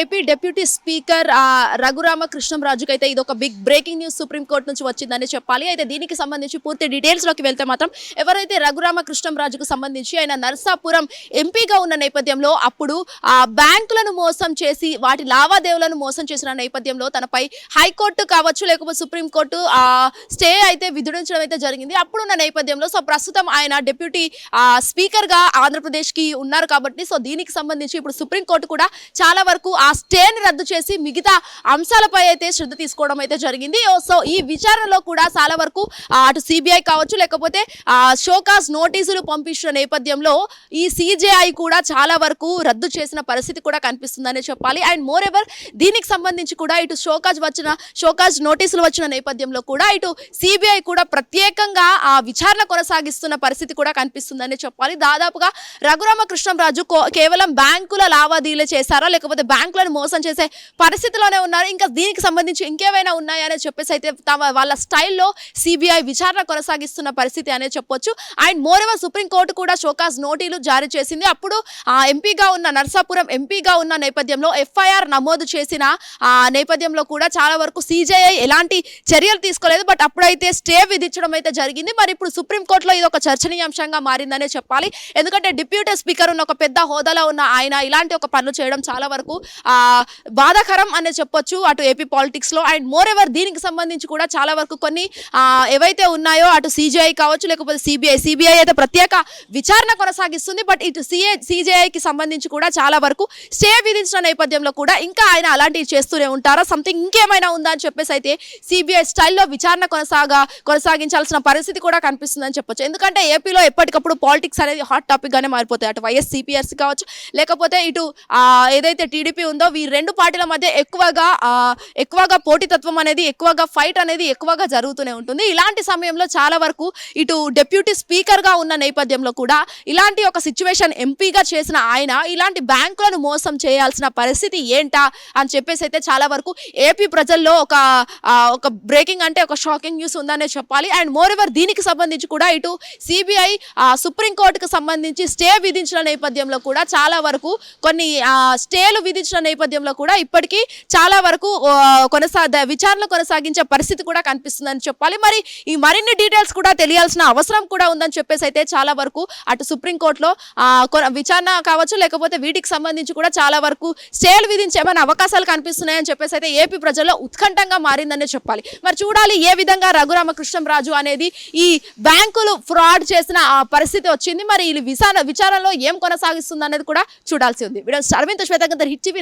AP deputy speaker Raghurama కృష్ణంరాజుకి అయితే ఇది ఒక బిగ్ బ్రేకింగ్ న్యూస్ సుప్రీంకోర్టు నుంచి వచ్చిందని చెప్పాలి. అయితే దీనికి సంబంధించి పూర్తి డీటెయిల్స్లోకి వెళ్తే మాత్రం ఎవరైతే రఘురామ కృష్ణంరాజుకు సంబంధించి ఆయన నర్సాపురం ఎంపీగా ఉన్న నేపథ్యంలో అప్పుడు ఆ బ్యాంకులను మోసం చేసి వాటి లావాదేవీలను మోసం చేసిన నేపథ్యంలో తనపై హైకోర్టు కావచ్చు లేకపోతే సుప్రీంకోర్టు స్టే అయితే విధించడం అయితే జరిగింది. అప్పుడున్న నేపథ్యంలో సో ప్రస్తుతం ఆయన డిప్యూటీ స్పీకర్గా ఆంధ్రప్రదేశ్కి ఉన్నారు కాబట్టి సో దీనికి సంబంధించి ఇప్పుడు సుప్రీంకోర్టు కూడా చాలా వరకు ఆ స్టేని రద్దు చేసి మిగతా అంశాలపై అయితే శ్రద్ధ తీసుకోవడం అయితే జరిగింది. సో ఈ విచారణలో కూడా చాలా వరకు అటు సిబిఐ కావచ్చు లేకపోతే షోకాస్ నోటీసులు పంపించిన నేపథ్యంలో ఈ సిజేఐ కూడా చాలా వరకు రద్దు చేసిన పరిస్థితి కూడా కనిపిస్తుందనే చెప్పాలి. అండ్ మోర్ ఎవర్ దీనికి సంబంధించి కూడా ఇటు షోకాజ్ వచ్చిన షోకాజ్ నోటీసులు వచ్చిన నేపథ్యంలో కూడా ఇటు సిబిఐ కూడా ప్రత్యేకంగా ఆ విచారణ కొనసాగిస్తున్న పరిస్థితి కూడా కనిపిస్తుందని చెప్పాలి. దాదాపుగా రఘురామ కృష్ణంరాజు కో- కేవలం బ్యాంకుల లావాదేవీలు చేశారా లేకపోతే బ్యాంకులను మోసం చేసే పరిస్థితిలోనే ఉన్నారు. ఇంకా దీనికి సంబంధించి ఇంకేమైనా ఉన్నాయా చెప్పేసి అయితే తమ వాళ్ళ స్టైల్లో సిబిఐ విచారణ కొనసాగిస్తున్న పరిస్థితి అనే చెప్పొచ్చు. అండ్ మోర్ ఎవర్ సుప్రీంకోర్టు కూడా షోకాస్ నోటీలు జారీ చేసింది. అప్పుడు ఆ ఎంపీగా ఉన్న నర్సాపురం ఎంపీగా ఉన్న నేపథ్యంలో ఎఫ్ఐఆర్ నమోదు చేసిన ఆ నేపథ్యంలో కూడా చాలా వరకు సిజేఐ ఎలాంటి చర్యలు తీసుకోలేదు. బట్ అప్పుడైతే స్టే విధించడం అయితే జరిగింది. మరి ఇప్పుడు సుప్రీంకోర్టులో ఇది ఒక చర్చనీయాంశంగా మారిందనే చెప్పాలి. ఎందుకంటే డిప్యూటీ స్పీకర్ ఉన్న ఒక పెద్ద హోదాలో ఉన్న ఆయన ఇలాంటి ఒక పనులు చేయడం చాలా వరకు బాధాకరం అనే చెప్పొచ్చు అటు ఏపీ పాలిటిక్స్లో. అండ్ మోర్ ఎవర్ దీనికి సంబంధించి కూడా చాలా వరకు కొన్ని ఏవైతే ఉన్నాయో అటు సిజిఐ కావచ్చు లేకపోతే సిబిఐ సిబిఐ అయితే ప్రత్యేక విచారణ కొనసాగిస్తుంది బట్ ఇటు సిఏ సిజేఐకి సంబంధించి కూడా చాలా వరకు స్టే విధించిన నేపథ్యంలో కూడా ఇంకా ఆయన అలాంటివి చేస్తూనే ఉంటారా? సంథింగ్ ఇంకేమైనా ఉందా అని చెప్పేసి అయితే సిబిఐ స్టైల్లో విచారణ కొనసాగా కొనసాగించాల్సిన పరిస్థితి కూడా కనిపిస్తుందని చెప్పొచ్చు. ఎందుకంటే ఏపీలో ఎప్పటికప్పుడు పాలిటిక్స్ అనేది హాట్ టాపిక్గానే మారిపోతాయి. అటు వైఎస్ సిపిఆర్సీ కావచ్చు లేకపోతే ఇటు ఏదైతే టీడీపీ ఉందో ఈ రెండు పార్టీల మధ్య ఎక్కువగా ఎక్కువగా పోటీతత్వం అనేది ఎక్కువగా ఫైట్ అనేది ఎక్కువగా జరుగుతూనే ఉంటుంది. ఇలాంటి సమయంలో చాలా వరకు ఇటు డెప్యూటీ స్పీకర్గా ఉన్న నేపథ్యంలో కూడా ఇలాంటి ఒక సిచ్యువేషన్ ఎంపీగా చేసిన ఆయన ఇలాంటి బ్యాంకులను మోసం చేయాల్సిన పరిస్థితి ఏంటా అని చెప్పేసి అయితే చాలా వరకు ఏపీ ప్రజల్లో ఒక ఒక బ్రేకింగ్ అంటే ఒక షాకింగ్ న్యూస్ ఉందనే చెప్పాలి. అండ్ మోర్ ఎవర్ దీనికి సంబంధించి కూడా ఇటు సిబిఐ సుప్రీంకోర్టుకు సంబంధించి స్టే విధించిన నేపథ్యంలో కూడా చాలా వరకు కొన్ని స్టేలు విధించిన నేపథ్యంలో కూడా ఇప్పటికీ చాలా వరకు ఆ, కొనసా విచారణ కొనసాగించే పరిస్థితి కూడా కనిపిస్తుందని చెప్పాలి. మరి ఈ మరిన్ని డీటెయిల్స్ కూడా తెలియాల్సిన అవసరం కూడా ఉందని చెప్పేసి అయితే చాలా వరకు అటు సుప్రీంకోర్టులో విచారణ కావచ్చు లేకపోతే వీటికి సంబంధించి కూడా చాలా వరకు స్టేలు విధించేమని అవకాశాలు కనిపిస్తున్నాయని చెప్పేసి అయితే ఏపీ ప్రజల్లో ఉత్కంఠంగా మారిందనే చెప్పాలి. మరి చూడాలి ఏ విధంగా రఘురామకృష్ణంరాజు అనేది ఈ బ్యాంకులు ఫ్రాడ్ చేసిన ఆ పరిస్థితి వచ్చింది. మరి ఈ విచారణ విచారణలో ఏం కొనసాగిస్తుంది అనేది కూడా చూడాల్సి ఉంది. Video Aravind శ్వేతగంధర్ hit TV